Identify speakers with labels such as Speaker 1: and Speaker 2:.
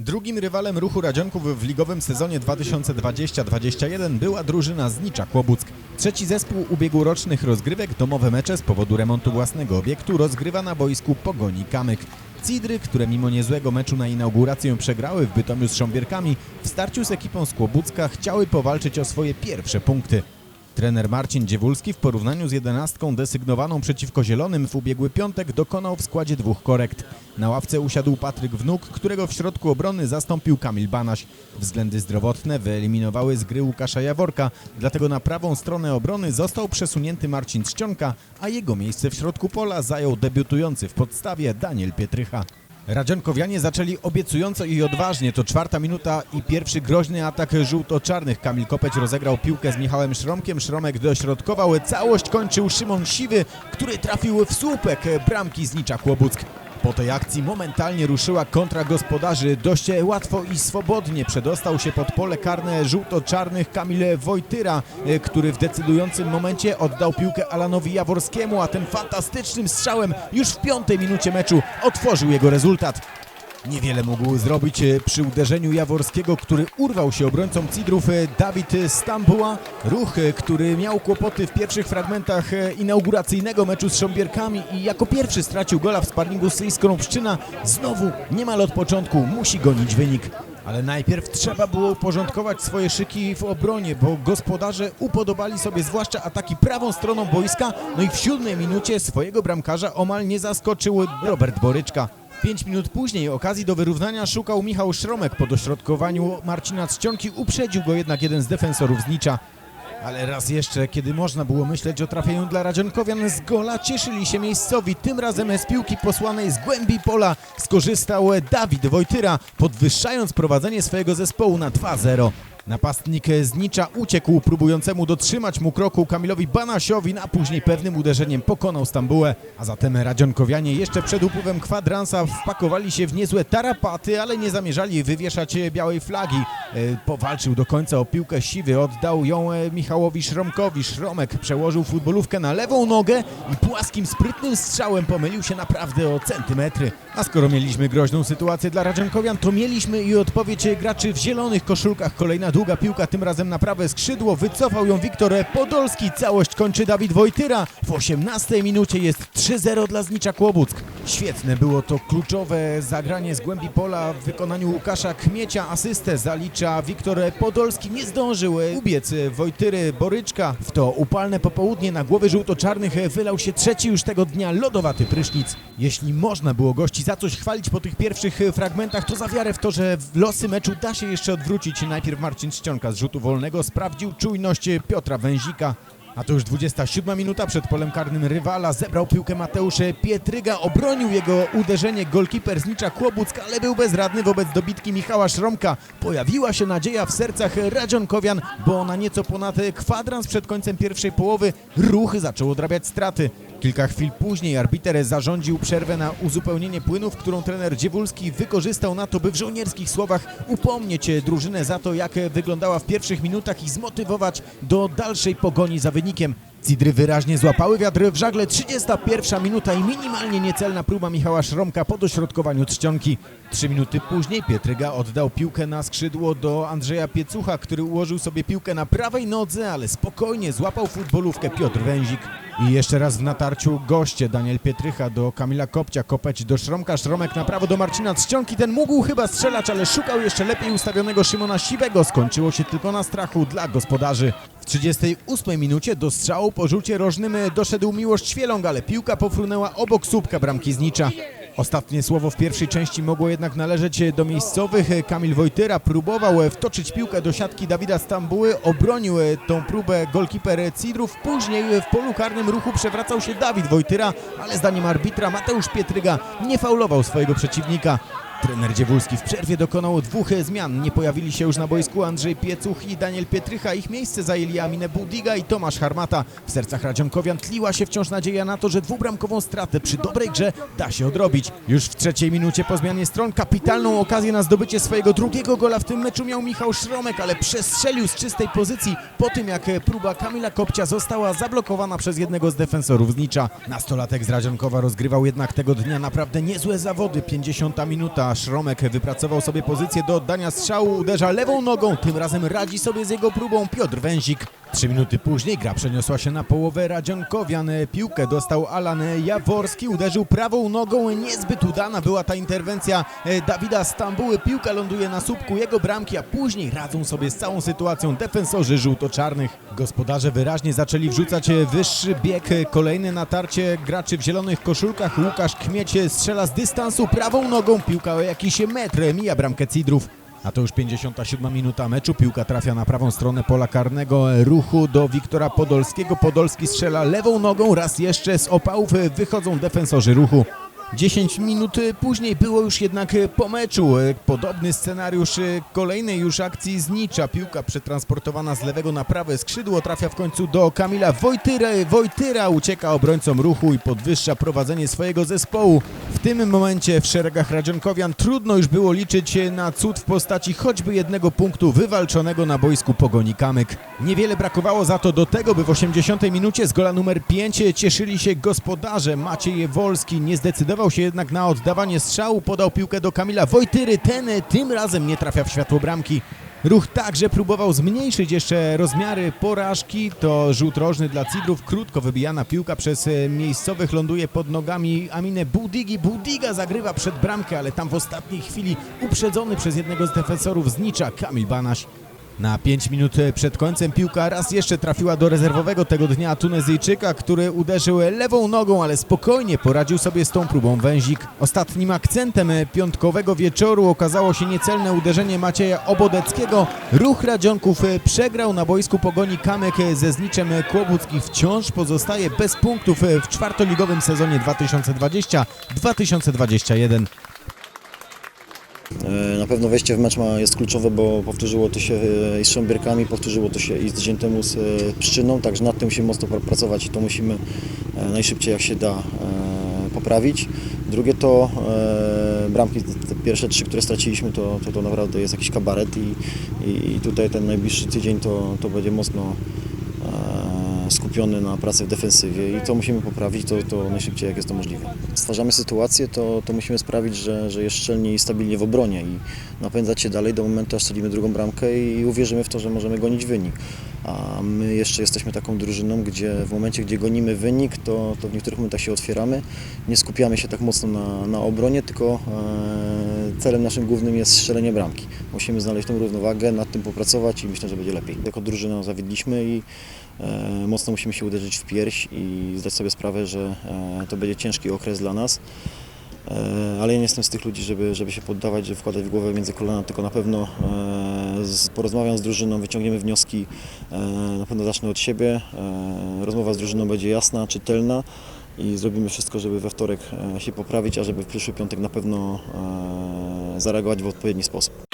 Speaker 1: Drugim rywalem ruchu Radzionków w ligowym sezonie 2020-2021 była drużyna z Nicza Kłobuck. Trzeci zespół ubiegłorocznych rozgrywek domowe mecze z powodu remontu własnego obiektu rozgrywa na boisku Pogoni Kamyk. Cidry, które mimo niezłego meczu na inaugurację przegrały w Bytomiu z Sząbierkami, w starciu z ekipą z Kłobucka chciały powalczyć o swoje pierwsze punkty. Trener Marcin Dziewulski w porównaniu z jedenastką desygnowaną przeciwko Zielonym w ubiegły piątek dokonał w składzie dwóch korekt. Na ławce usiadł Patryk Wnuk, którego w środku obrony zastąpił Kamil Banaś. Względy zdrowotne wyeliminowały z gry Łukasza Jaworka, dlatego na prawą stronę obrony został przesunięty Marcin Czcionka, a jego miejsce w środku pola zajął debiutujący w podstawie Daniel Pietrycha. Radzionkowianie zaczęli obiecująco i odważnie. To czwarta minuta i pierwszy groźny atak żółto-czarnych. Kamil Kopeć rozegrał piłkę z Michałem Szromkiem. Szromek dośrodkował. Całość kończył Szymon Siwy, który trafił w słupek bramki z Nicza Kłobuck. Po tej akcji momentalnie ruszyła kontra gospodarzy. Dość łatwo i swobodnie przedostał się pod pole karne żółto-czarnych Kamil Wojtyra, który w decydującym momencie oddał piłkę Alanowi Jaworskiemu, a tym fantastycznym strzałem już w piątej minucie meczu otworzył jego rezultat. Niewiele mógł zrobić e, przy uderzeniu Jaworskiego, który urwał się obrońcą Cidrów e, Dawid Stambuła. Ruch, e, który miał kłopoty w pierwszych fragmentach inauguracyjnego meczu z Sząbierkami i jako pierwszy stracił gola w sparringu z Iskrą Pszczyna. Znowu niemal od początku musi gonić wynik. Ale najpierw trzeba było uporządkować swoje szyki w obronie, bo gospodarze upodobali sobie zwłaszcza ataki prawą stroną boiska, no i w siódmej minucie swojego bramkarza omal nie zaskoczył Robert Boryczka. Pięć minut później okazji do wyrównania szukał Michał Szromek. Po dośrodkowaniu Marcina Czcionki uprzedził go jednak jeden z defensorów z Nicza. Ale raz jeszcze, kiedy można było myśleć o trafieniu dla Radzionkowian z gola, cieszyli się miejscowi. Tym razem z piłki posłanej z głębi pola skorzystał Dawid Wojtyra, podwyższając prowadzenie swojego zespołu na 2-0. Napastnik z Nicza uciekł, próbującemu dotrzymać mu kroku Kamilowi Banasiowi, a później pewnym uderzeniem pokonał Stambułę. A zatem Radzionkowianie jeszcze przed upływem kwadransa wpakowali się w niezłe tarapaty, ale nie zamierzali wywieszać białej flagi. E, Powalczył do końca o piłkę siwy, oddał ją e, Michałowi Szromkowi. Szromek przełożył futbolówkę na lewą nogę i płaskim, sprytnym strzałem pomylił się naprawdę o centymetry. A skoro mieliśmy groźną sytuację dla Radzionkowian, to mieliśmy i odpowiedź graczy w zielonych koszulkach. Kolejna długa piłka, tym razem na prawe skrzydło. Wycofał ją Wiktor Podolski. Całość kończy Dawid Wojtyra. W 18 minucie jest 3-0 dla Znicza Kłobuck. Świetne było to kluczowe zagranie z głębi pola w wykonaniu Łukasza Kmiecia. Asystę zalicza Wiktor Podolski. Nie zdążył ubiec Wojtyry Boryczka. W to upalne popołudnie na głowy żółto-czarnych wylał się trzeci już tego dnia lodowaty prysznic. Jeśli można było gości za coś chwalić po tych pierwszych fragmentach, to za wiarę w to, że losy meczu da się jeszcze odwrócić. Najpierw Marcin Czcionka z rzutu wolnego sprawdził czujność Piotra Węzika. A to już 27 minuta przed polem karnym rywala. Zebrał piłkę Mateusz Pietryga, obronił jego uderzenie golkiper z Nicza Kłobuck, ale był bezradny wobec dobitki Michała Szromka. Pojawiła się nadzieja w sercach Radzionkowian, bo na nieco ponad kwadrans przed końcem pierwszej połowy ruchy zaczął odrabiać straty. Kilka chwil później arbiter zarządził przerwę na uzupełnienie płynów, którą trener Dziewulski wykorzystał na to, by w żołnierskich słowach upomnieć drużynę za to, jak wyglądała w pierwszych minutach i zmotywować do dalszej pogoni za wynikiem. Cidry wyraźnie złapały wiatr w żagle. 31 minuta i minimalnie niecelna próba Michała Szromka po dośrodkowaniu trzcionki. Trzy minuty później Pietryga oddał piłkę na skrzydło do Andrzeja Piecucha, który ułożył sobie piłkę na prawej nodze, ale spokojnie złapał futbolówkę Piotr Węzik. I jeszcze raz w natarciu goście Daniel Pietrycha do Kamila Kopcia, Kopeć do Szromka, Szromek na prawo do Marcina Trzcionki. Ten mógł chyba strzelać, ale szukał jeszcze lepiej ustawionego Szymona Siwego. Skończyło się tylko na strachu dla gospodarzy. W 38 minucie do strzału po rzucie rożnym doszedł Miłosz Świeląg, ale piłka pofrunęła obok słupka bramki Znicza. Ostatnie słowo w pierwszej części mogło jednak należeć do miejscowych. Kamil Wojtyra próbował wtoczyć piłkę do siatki Dawida Stambuły, obronił tą próbę golkiper Cidrów. Później w polu karnym ruchu przewracał się Dawid Wojtyra, ale zdaniem arbitra Mateusz Pietryga nie faulował swojego przeciwnika. Trener Dziewulski w przerwie dokonał dwóch zmian. Nie pojawili się już na boisku Andrzej Piecuch i Daniel Pietrycha. Ich miejsce zajęli Aminę Budiga i Tomasz Harmata. W sercach Radzionkowian tliła się wciąż nadzieja na to, że dwubramkową stratę przy dobrej grze da się odrobić. Już w trzeciej minucie po zmianie stron kapitalną okazję na zdobycie swojego drugiego gola w tym meczu miał Michał Szromek, ale przestrzelił z czystej pozycji po tym jak próba Kamila Kopcia została zablokowana przez jednego z defensorów z Nicza. Nastolatek z Radzionkowa rozgrywał jednak tego dnia naprawdę niezłe zawody. 50 minuta Kuba Szromek wypracował sobie pozycję do oddania strzału, uderza lewą nogą, tym razem radzi sobie z jego próbą Piotr Węzik. Trzy minuty później gra przeniosła się na połowę Radzionkowian. Piłkę dostał Alan Jaworski, uderzył prawą nogą, niezbyt udana była ta interwencja Dawida Stambuły. Piłka ląduje na słupku jego bramki, a później radzą sobie z całą sytuacją defensorzy żółto-czarnych. Gospodarze wyraźnie zaczęli wrzucać wyższy bieg. Kolejne natarcie graczy w zielonych koszulkach. Łukasz Kmiecie strzela z dystansu prawą nogą. Piłka o jakiś metr mija bramkę Cidrów. A to już 57 minuta meczu. Piłka trafia na prawą stronę pola karnego ruchu do Wiktora Podolskiego. Podolski strzela lewą nogą. Raz jeszcze z opałów wychodzą defensorzy ruchu. 10 minut później było już jednak po meczu. Podobny scenariusz kolejnej już akcji znicza. Piłka przetransportowana z lewego na prawe skrzydło trafia w końcu do Kamila Wojtyra. Wojtyra ucieka obrońcom ruchu i podwyższa prowadzenie swojego zespołu. W tym momencie w szeregach Radzionkowian trudno już było liczyć na cud w postaci choćby jednego punktu wywalczonego na boisku Pogoni Kamyk. Niewiele brakowało za to do tego, by w 80 minucie z gola numer 5 cieszyli się gospodarze. Maciej Wolski nie zdecydował się jednak na oddawanie strzału, podał piłkę do Kamila Wojtyry. Ten tym razem nie trafia w światło bramki. Ruch także próbował zmniejszyć jeszcze rozmiary porażki. To rzut rożny dla Cidrów. Krótko wybijana piłka przez e, miejscowych ląduje pod nogami Aminę Budigi. Budiga zagrywa przed bramkę, ale tam w ostatniej chwili uprzedzony przez jednego z defensorów znicza Kamil Banaś. Na 5 minut przed końcem piłka raz jeszcze trafiła do rezerwowego tego dnia Tunezyjczyka, który uderzył lewą nogą, ale spokojnie poradził sobie z tą próbą węzik. Ostatnim akcentem piątkowego wieczoru okazało się niecelne uderzenie Macieja Obodeckiego. Ruch Radzionków przegrał na boisku Pogoni Kamek ze Zniczem Kłobucki. Wciąż pozostaje bez punktów w czwartoligowym sezonie 2020-2021.
Speaker 2: E, Na pewno wejście w mecz ma, jest kluczowe, bo powtórzyło to się e, i z Sząbierkami, powtórzyło to się i z tydzień temu z Pszczyną, także nad tym musimy mocno pr- pracować i to musimy e, najszybciej jak się da poprawić. Drugie to bramki, te pierwsze trzy, które straciliśmy, to, to, to naprawdę jest jakiś kabaret i, i, i tutaj ten najbliższy tydzień to, to będzie mocno skupiony na pracy w defensywie i to musimy poprawić to, to najszybciej jak jest to możliwe. Stwarzamy sytuację, to, to musimy sprawić, że, że jest szczelnie i stabilnie w obronie i napędzać się dalej do momentu, aż strzelimy drugą bramkę i uwierzymy w to, że możemy gonić wynik. A my jeszcze jesteśmy taką drużyną, gdzie w momencie, gdzie gonimy wynik, to, to w niektórych momentach się otwieramy. Nie skupiamy się tak mocno na, na obronie, tylko e, celem naszym głównym jest strzelenie bramki. Musimy znaleźć tą równowagę, nad tym popracować i myślę, że będzie lepiej. Jako drużyna zawiedliśmy i e, mocno musimy się uderzyć w pierś i zdać sobie sprawę, że e, to będzie ciężki okres dla nas. E, Ale ja nie jestem z tych ludzi, żeby, żeby się poddawać, żeby wkładać w głowę między kolana, tylko na pewno z, porozmawiam z drużyną, wyciągniemy wnioski, na pewno zacznę od siebie. Rozmowa z drużyną będzie jasna, czytelna i zrobimy wszystko, żeby we wtorek e, się poprawić, a żeby w przyszły piątek na pewno e, zareagować w odpowiedni sposób.